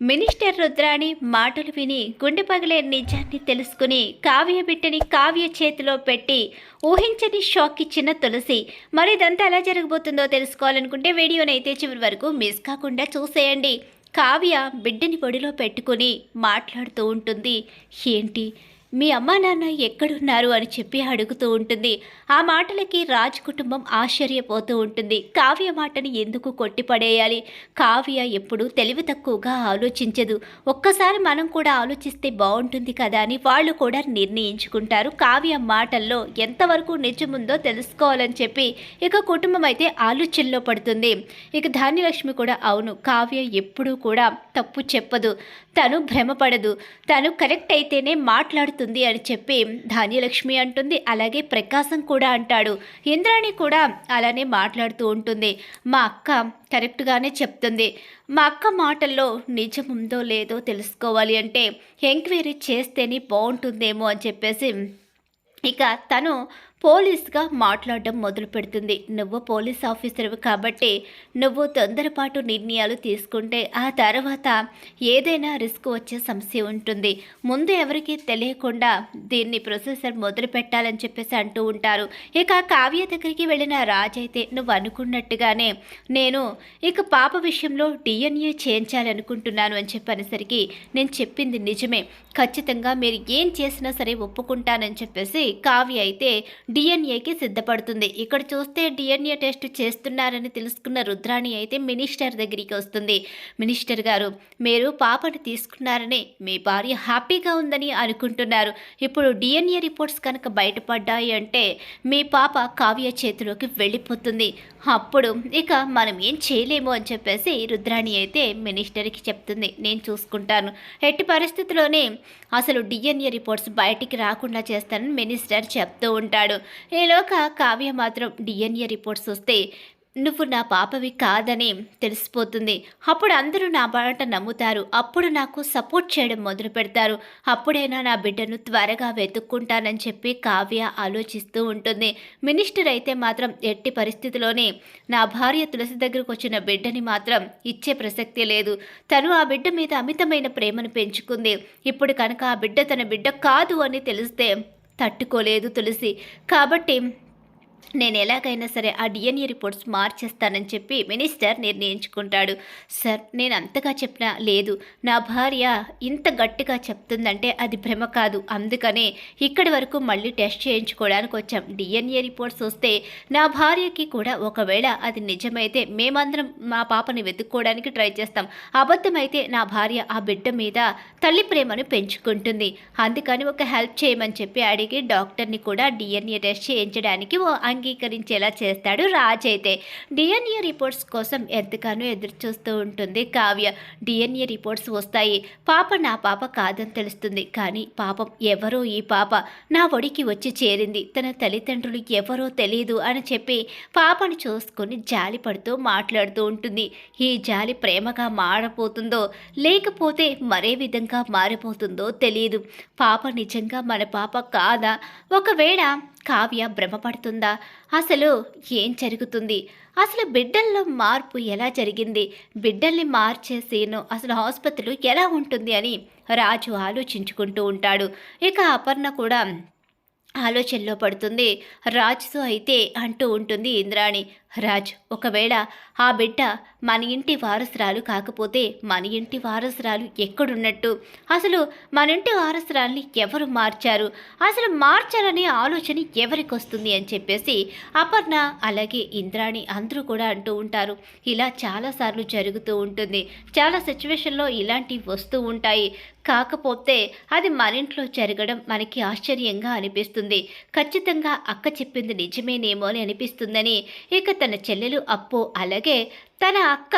Minister Rudrani మాటలు విని గుండె పగిలే నిజాన్ని తెలుసుకుని కావ్య బిడ్డని కావ్య చేతిలో పెట్టి ఊహించని షాక్ ఇచ్చిన తులసి. మరి ఇదంతా ఎలా జరగబోతుందో తెలుసుకోవాలనుకుంటే వీడియోని అయితే చివరి వరకు మిస్ కాకుండా చూసేయండి. కావ్య బిడ్డని ఒడిలో పెట్టుకుని మాట్లాడుతూ ఉంటుంది. ఏంటి? మీ అమ్మా నాన్న ఎక్కడున్నారు అని చెప్పి అడుగుతూ ఉంటుంది. ఆ మాటలకి రాజ్ కుటుంబం ఆశ్చర్యపోతూ ఉంటుంది. కావ్య మాటని ఎందుకు కొట్టిపడేయాలి? కావ్య ఎప్పుడు తెలివి తక్కువగా ఆలోచించదు. ఒక్కసారి మనం కూడా ఆలోచిస్తే బాగుంటుంది కదా అని వాళ్ళు కూడా నిర్ణయించుకుంటారు. కావ్య మాటల్లో ఎంతవరకు నిజముందో తెలుసుకోవాలని చెప్పి ఇక కుటుంబం అయితే ఆలోచనలో పడుతుంది. ఇక ధాన్యలక్ష్మి కూడా అవును కావ్య ఎప్పుడూ కూడా తప్పు చెప్పదు. తను భ్రమపడదు. తను కరెక్ట్ అయితేనే మాట్లాడుతూ మాట్లాడుతుంది అని చెప్పి ధాన్యలక్ష్మి అంటుంది. అలాగే ప్రకాశం కూడా అంటాడు. ఇంద్రాణి కూడా అలానే మాట్లాడుతూ ఉంటుంది. మా అక్క కరెక్ట్గానే చెప్తుంది. మా అక్క మాటల్లో నిజముందో లేదో తెలుసుకోవాలి అంటే ఎంక్వైరీ చేస్తేనే బాగుంటుందేమో అని చెప్పేసి ఇక తను పోలీస్గా మాట్లాడడం మొదలు పెడుతుంది. నువ్వు పోలీస్ ఆఫీసర్వి కాబట్టి నువ్వు తొందరపాటు నిర్ణయాలు తీసుకుంటే ఆ తర్వాత ఏదైనా రిస్క్ వచ్చే సమస్య ఉంటుంది. ముందు ఎవరికీ తెలియకుండా దీన్ని ప్రొసెసర్ మొదలు పెట్టాలని చెప్పేసి అంటూ ఉంటారు. ఇక కావ్య దగ్గరికి వెళ్ళిన రాజ్ అయితే నువ్వు అనుకున్నట్టుగానే నేను ఇక పాప విషయంలో డిఎన్ఏ చేయించాలనుకుంటున్నాను అని చెప్పనేసరికి నేను చెప్పింది నిజమే. ఖచ్చితంగా మీరు ఏం చేసినా సరే ఒప్పుకుంటానని చెప్పేసి కావ్య అయితే డిఎన్ఏకి సిద్ధపడుతుంది. ఇక్కడ చూస్తే డిఎన్ఏ టెస్ట్ చేస్తున్నారని తెలుసుకున్న రుద్రాణి అయితే మినిస్టర్ దగ్గరికి వస్తుంది. మినిస్టర్ గారు మీరు పాపను తీసుకున్నారని మీ భార్య హ్యాపీగా ఉందని అనుకుంటున్నారు. ఇప్పుడు డిఎన్ఏ రిపోర్ట్స్ కనుక బయటపడ్డాయి అంటే మీ పాప కావ్య చేతిలోకి వెళ్ళిపోతుంది. అప్పుడు ఇక మనం ఏం చేయలేము అని చెప్పేసి రుద్రాణి అయితే మినిస్టర్కి చెప్తుంది. నేను చూసుకుంటాను. ఎట్టి పరిస్థితిలోనే అసలు డిఎన్ఏ రిపోర్ట్స్ బయటికి రాకుండా చేస్తానని మినిస్టర్ చెప్తూ ఉంటాడు. ఈలోక కావ్య మాత్రం డిఎన్ఏ రిపోర్ట్స్ వస్తే నువ్వు నా పాపవి కాదని తెలిసిపోతుంది. అప్పుడు అందరూ నా మాట నమ్ముతారు. అప్పుడు నాకు సపోర్ట్ చేయడం మొదలు పెడతారు. అప్పుడైనా నా బిడ్డను త్వరగా వెతుక్కుంటానని చెప్పి కావ్య ఆలోచిస్తూ ఉంటుంది. మినిస్టర్ అయితే మాత్రం ఎట్టి పరిస్థితిలోనే నా భార్య తులసి దగ్గరకు వచ్చిన బిడ్డని మాత్రం ఇచ్చే ప్రసక్తి లేదు. తను ఆ బిడ్డ మీద అమితమైన ప్రేమను పెంచుకుంది. ఇప్పుడు కనుక ఆ బిడ్డ తన బిడ్డ కాదు అని తెలిస్తే తట్టుకోలేదు తులసి. కాబట్టి నేను ఎలాగైనా సరే ఆ డిఎన్ఏ రిపోర్ట్స్ మార్చేస్తానని చెప్పి మినిస్టర్ నిర్ణయించుకుంటాడు. సార్ నేను అంతగా చెప్పినా లేదు. నా భార్య ఇంత గట్టిగా చెప్తుందంటే అది భ్రమ కాదు. అందుకనే ఇక్కడి వరకు మళ్ళీ టెస్ట్ చేయించుకోవడానికి వచ్చాం. డిఎన్ఏ రిపోర్ట్స్ వస్తే నా భార్యకి కూడా ఒకవేళ అది నిజమైతే మేమందరం మా పాపని వెతుక్కోవడానికి ట్రై చేస్తాం. అబద్ధమైతే నా భార్య ఆ బిడ్డ మీద తల్లి ప్రేమను పెంచుకుంటుంది. అందుకని ఒక హెల్ప్ చేయమని చెప్పి అడిగి డాక్టర్ని కూడా డిఎన్ఏ టెస్ట్ చేయించడానికి ఓ అంగీకరించేలా చేస్తాడు రాజ్ అయితే. డిఎన్ఏ రిపోర్ట్స్ కోసం ఎంతగానో ఎదురు చూస్తూ ఉంటుంది కావ్య. డిఎన్ఏ రిపోర్ట్స్ వస్తాయి. పాప నా పాప కాదని తెలుస్తుంది. కానీ పాపం ఎవరో ఈ పాప? నా ఒడికి వచ్చి చేరింది. తన తల్లిదండ్రులు ఎవరో తెలియదు అని చెప్పి పాపను చూసుకొని జాలి పడుతూ మాట్లాడుతూ ఉంటుంది. ఈ జాలి ప్రేమగా మారపోతుందో లేకపోతే మరే విధంగా మారిపోతుందో తెలియదు పాప నిజంగా మన పాప కాదా? ఒకవేళ కావ్య భ్రమపడుతుందా? అసలు ఏం జరుగుతుంది? అసలు బిడ్డల్లో మార్పు ఎలా జరిగింది? బిడ్డల్ని మార్చేసేను అసలు ఆసుపత్రిలో ఎలా ఉంటుంది అని రాజు ఆలోచించుకుంటూ ఉంటాడు. ఇక అపర్ణ కూడా ఆలోచనలో పడుతుంది. రాజుతో అయితే అంటూ ఉంటుంది ఇంద్రాణి రాజ్ ఒకవేళ ఆ బిడ్డ మన ఇంటి వారసురాలు కాకపోతే మన ఇంటి వారసురాలు ఎక్కడున్నట్టు? అసలు మన ఇంటి వారసురాల్ని ఎవరు మార్చారు? అసలు మార్చాలనే ఆలోచన ఎవరికి వస్తుంది అని చెప్పేసి అపర్ణ అలాగే ఇంద్రాణి అందరూ కూడా అంటూ ఉంటారు. ఇలా చాలాసార్లు జరుగుతూ ఉంటుంది. చాలా సిచ్యువేషన్లో ఇలాంటివి వస్తూ ఉంటాయి. కాకపోతే అది మన ఇంట్లో జరగడం మనకి ఆశ్చర్యంగా అనిపిస్తుంది. ఖచ్చితంగా అక్క చెప్పింది నిజమేనేమో అని అనిపిస్తుందని. ఇక తన చెల్లెలు అప్పు అలాగే తన అక్క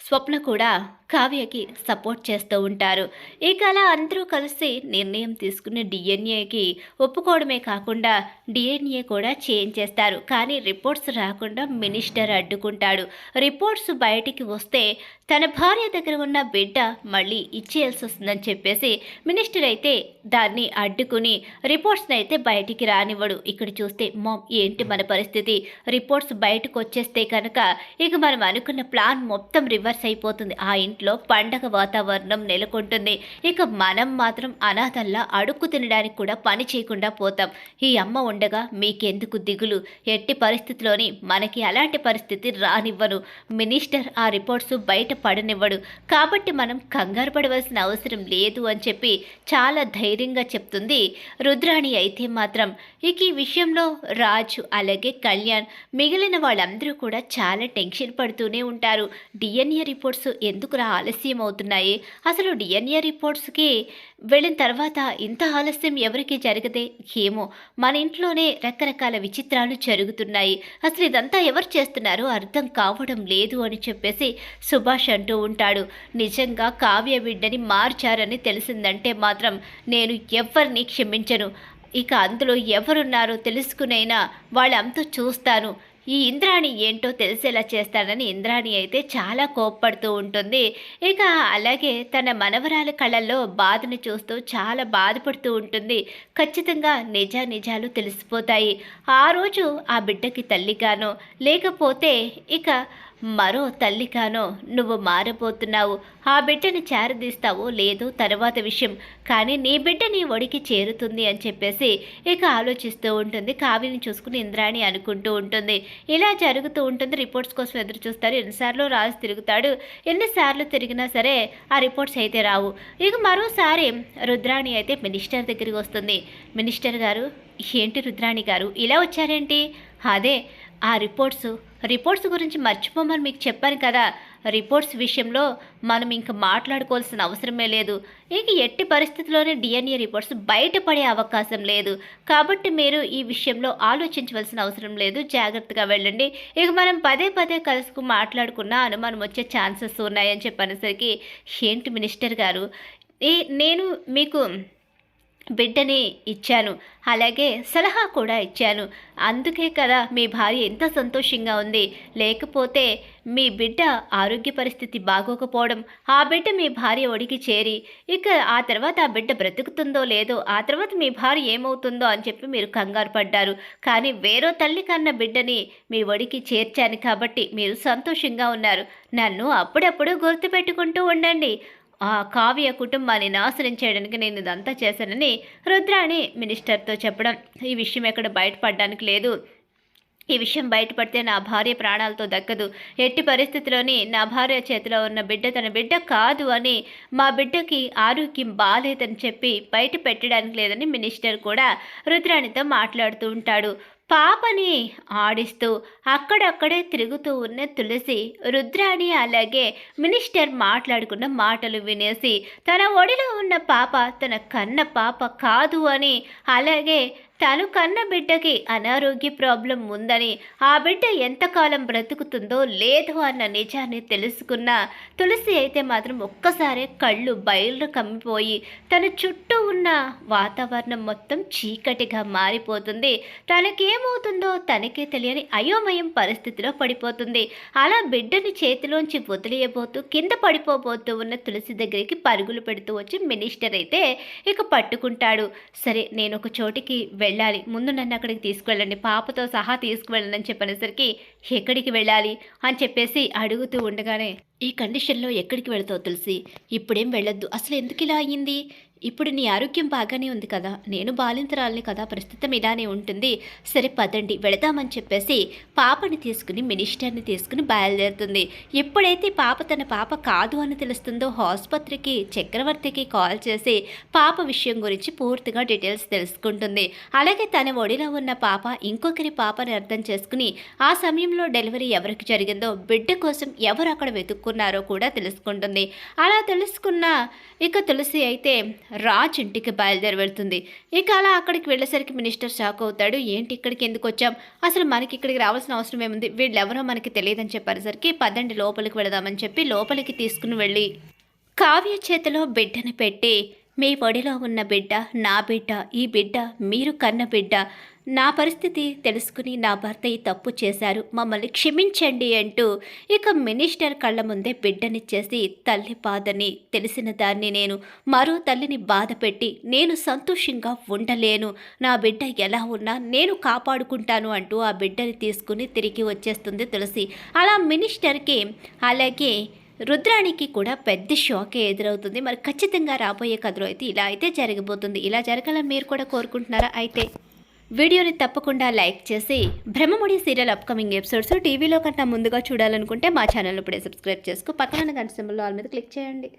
స్వప్న కూడా కావ్యకి సపోర్ట్ చేస్తూ ఉంటారు. ఇక అలా అందరూ కలిసి నిర్ణయం తీసుకున్న డిఎన్ఏకి ఒప్పుకోవడమే కాకుండా డిఎన్ఏ కూడా చేంజ్ చేస్తారు. కానీ రిపోర్ట్స్ రాకుండా మినిస్టర్ అడ్డుకుంటాడు. రిపోర్ట్స్ బయటికి వస్తే తన భార్య దగ్గర ఉన్న బిడ్డ మళ్ళీ ఇచ్చేయాల్సి వస్తుందని చెప్పేసి మినిస్టర్ అయితే దాన్ని అడ్డుకుని రిపోర్ట్స్ని అయితే బయటికి రానివ్వడు. ఇక్కడ చూస్తే మామ్ ఏంటి మన పరిస్థితి? రిపోర్ట్స్ బయటకు వచ్చేస్తే కనుక ఇక మనం అనుకున్న ప్లాన్ మొత్తం రివర్స్ అయిపోతుంది. ఆ ఇంటి ఇంట్లో పండగ వాతావరణం నెలకొంటుంది. ఇక మనం మాత్రం అనాథల్లా అడుక్కు తినడానికి కూడా పని చేయకుండా పోతాం. ఈ అమ్మ ఉండగా మీకెందుకు దిగులు? ఎట్టి పరిస్థితిలోని మనకి అలాంటి పరిస్థితి రానివ్వను. మినిస్టర్ ఆ రిపోర్ట్స్ బయట పడనివ్వడు. కాబట్టి మనం కంగారు పడవలసిన అవసరం లేదు అని చెప్పి చాలా ధైర్యంగా చెప్తుంది రుద్రాణి అయితే మాత్రం. ఇక ఈ విషయంలో రాజు అలాగే కళ్యాణ్ మిగిలిన వాళ్ళందరూ కూడా చాలా టెన్షన్ పడుతూనే ఉంటారు. డిఎన్ఏ రిపోర్ట్స్ ఎందుకు రా ఆలస్యం అవుతున్నాయి అసలు డిఎన్ఏ రిపోర్ట్స్కి వెళ్ళిన తర్వాత ఇంత ఆలస్యం ఎవరికి జరిగితే ఏమో? మన ఇంట్లోనే రకరకాల విచిత్రాలు జరుగుతున్నాయి. అసలు ఇదంతా ఎవరు చేస్తున్నారో అర్థం కావడం లేదు అని చెప్పేసి సుభాష్ అంటూ ఉంటాడు. నిజంగా కావ్య బిడ్డని మార్చారని తెలిసిందంటే మాత్రం నేను ఎవరిని క్షమించను. ఇక అందులో ఎవరున్నారో తెలుసుకునైనా? వాళ్ళంతా చూస్తాను. ఈ ఇంద్రాణి ఏంటో తెలిసేలా చేస్తానని ఇంద్రాణి అయితే చాలా కోప్పడుతూ ఉంటుంది. ఇక అలాగే తన మనవరాల కళ్ళల్లో బాధను చూస్తూ చాలా బాధపడుతూ ఉంటుంది. ఖచ్చితంగా నిజ నిజాలు తెలిసిపోతాయి. ఆ రోజు ఆ బిడ్డకి తల్లిగానో లేకపోతే ఇక మరో తల్లికానో నువ్వు మారబోతున్నావు. ఆ బిడ్డని చేరదీస్తావో లేదో తర్వాత విషయం. కానీ నీ బిడ్డ నీ ఒడికి చేరుతుంది అని చెప్పేసి ఇక ఆలోచిస్తూ ఉంటుంది. కావ్యని చూసుకుని ఇంద్రాణి అనుకుంటూ ఉంటుంది. ఇలా జరుగుతూ ఉంటుంది. రిపోర్ట్స్ కోసం ఎదురు చూస్తారు. ఎన్నిసార్లు రాజు తిరుగుతాడు. ఎన్నిసార్లు తిరిగినా సరే ఆ రిపోర్ట్స్ అయితే రావు. ఇక మరోసారి రుద్రాణి అయితే మినిస్టర్ దగ్గరికి వస్తుంది. మినిస్టర్ గారు ఏంటి రుద్రాణి గారు? ఇలా వచ్చారేంటి? అదే ఆ రిపోర్ట్స్ రిపోర్ట్స్ గురించి మర్చిపోమని మీకు చెప్పాను కదా. రిపోర్ట్స్ విషయంలో మనం ఇంక మాట్లాడుకోవాల్సిన అవసరమే లేదు. ఇక ఎట్టి పరిస్థితుల్లోనే డిఎన్ఏ రిపోర్ట్స్ బయటపడే అవకాశం లేదు. కాబట్టి మీరు ఈ విషయంలో ఆలోచించవలసిన అవసరం లేదు. జాగ్రత్తగా వెళ్ళండి. ఇక మనం పదే పదే కలుసుకు మాట్లాడుకున్న అనుమానం వచ్చే ఛాన్సెస్ ఉన్నాయని చెప్పనేసరికి ఏంటి మినిస్టర్ గారు? ఈ నేను మీకు బిడ్డని ఇచ్చాను. అలాగే సలహా కూడా ఇచ్చాను. అందుకే కదా మీ భార్య ఎంత సంతోషంగా ఉంది. లేకపోతే మీ బిడ్డ ఆరోగ్య పరిస్థితి బాగోకపోవడం. ఆ బిడ్డ మీ భార్య ఒడికి చేరి ఇక ఆ తర్వాత ఆ బిడ్డ బ్రతుకుతుందో లేదో ఆ తర్వాత మీ భార్య ఏమవుతుందో అని చెప్పి మీరు కంగారు పడ్డారు. కానీ వేరో తల్లి కన్న బిడ్డని మీ ఒడికి చేర్చాను కాబట్టి మీరు సంతోషంగా ఉన్నారు. నన్ను అప్పుడప్పుడు గుర్తుపెట్టుకుంటూ ఉండండి. ఆ కావ్య కుటుంబాన్ని నాశనం చేయడానికి నేను ఇదంతా చేశానని రుద్రాణి మినిస్టర్తో చెప్పడం. ఈ విషయం ఎక్కడ బయటపడడానికి లేదు. ఈ విషయం బయటపడితే నా భార్య ప్రాణాలతో దక్కదు. ఎట్టి పరిస్థితిలోని నా భార్య చేతిలో ఉన్న బిడ్డ తన బిడ్డ కాదు అని మా బిడ్డకి ఆరోగ్యం బాగాలేదని చెప్పి బయట పెట్టడానికి లేదని మినిస్టర్ కూడా రుద్రాణితో మాట్లాడుతూ ఉంటాడు. పాపని ఆడిస్తూ అక్కడక్కడే తిరుగుతూ ఉన్న తులసి రుద్రాణి అలాగే మినిస్టర్ మాట్లాడుకున్న మాటలు వినేసి తన ఒడిలో ఉన్న పాప తన కన్న పాప కాదు అని అలాగే తను కన్న బిడ్డకి అనారోగ్య ప్రాబ్లం ఉందని ఆ బిడ్డ ఎంతకాలం బ్రతుకుతుందో లేదు అన్న నిజాన్ని తెలుసుకున్న తులసి అయితే మాత్రం ఒక్కసారి కళ్ళు బయలు కమ్మిపోయి తన చుట్టూ ఉన్న వాతావరణం మొత్తం చీకటిగా మారిపోతుంది. తనకేమవుతుందో తనకే తెలియని అయోమయం పరిస్థితిలో పడిపోతుంది. అలా బిడ్డని చేతిలోంచి వదిలేయబోతూ కింద పడిపోబోతూ ఉన్న తులసి దగ్గరికి పరుగులు పెడుతూ వచ్చి మినిస్టర్ అయితే ఇక పట్టుకుంటాడు. సరే నేను ఒక చోటికి వెళ్ళాలి. ముందు నన్ను అక్కడికి తీసుకువెళ్ళండి. పాపతో సహా తీసుకువెళ్ళండి అని చెప్పనేసరికి ఎక్కడికి వెళ్ళాలి అని చెప్పేసి అడుగుతూ ఉండగానే ఈ కండిషన్లో ఎక్కడికి వెళతావు తులసి? ఇప్పుడేం వెళ్ళొద్దు. అసలు ఎందుకు ఇలా అయ్యింది? ఇప్పుడు నీ ఆరోగ్యం బాగానే ఉంది కదా నేను బాలింతరాలని కదా ప్రస్తుతం ఇలానే ఉంటుంది. సరే పదండి వెళదామని చెప్పేసి పాపని తీసుకుని మినిస్టర్ని తీసుకుని బయలుదేరుతుంది. ఎప్పుడైతే పాప తన పాప కాదు అని తెలుస్తుందో ఆసుపత్రికి చక్రవర్తికి కాల్ చేసి పాప విషయం గురించి పూర్తిగా డీటెయిల్స్ తెలుసుకుంటుంది. అలాగే తన ఒడిలో ఉన్న పాప ఇంకొకరి పాపని అర్థం చేసుకుని ఆ సమయంలో డెలివరీ ఎవరికి జరిగిందో బిడ్డ కోసం ఎవరు అక్కడ వెతుక్కున్నారో కూడా తెలుసుకుంటుంది. అలా తెలుసుకున్న ఇక తులసి అయితే రాజ్ ఇంటికి బయలుదేరి వెళ్తుంది ఇక అలా అక్కడికి వెళ్ళేసరికి మినిస్టర్ షాక్ అవుతాడు. ఏంటి ఇక్కడికి ఎందుకు వచ్చాం? అసలు మనకి ఇక్కడికి రావాల్సిన అవసరం ఏముంది? వీళ్ళెవరో మనకి తెలియదని చెప్పేసరికి పదండి లోపలికి వెళదామని చెప్పి లోపలికి తీసుకుని వెళ్ళి కావ్య చేతిలో బిడ్డను పెట్టి మీ ఒడిలో ఉన్న బిడ్డ నా బిడ్డ ఈ బిడ్డ మీరు కన్న బిడ్డ నా పరిస్థితి తెలుసుకుని నా భర్త ఈ తప్పు చేశారు మమ్మల్ని క్షమించండి అంటూ ఇక మినిస్టర్ కళ్ళ ముందే బిడ్డనిచ్చేసి తల్లి బాధని తెలిసిన దాన్ని నేను మరో తల్లిని బాధ పెట్టి నేను సంతోషంగా ఉండలేను నా బిడ్డ ఎలా ఉన్నా నేను కాపాడుకుంటాను అంటూ ఆ బిడ్డని తీసుకుని తిరిగి వచ్చేస్తుంది తులసి. అలా మినిస్టర్కి అలాగే రుద్రానికి కూడా పెద్ద షాకే ఎదురవుతుంది. మరి ఖచ్చితంగా రాబోయే కథలో అయితే ఇలా అయితే జరగబోతుంది ఇలా జరగాలని మీరు కూడా కోరుకుంటున్నారా? అయితే వీడియోని తప్పకుండా లైక్ చేసి బ్రహ్మముడి సీరియల్ అప్కమింగ్ ఎపిసోడ్స్ టీవీలో కన్నా ముందుగా చూడాలనుకుంటే మా ఛానల్ ఇప్పుడే సబ్స్క్రైబ్ చేసుకో. పక్కన గంట సింబల్ ఆల్ మీద క్లిక్ చేయండి.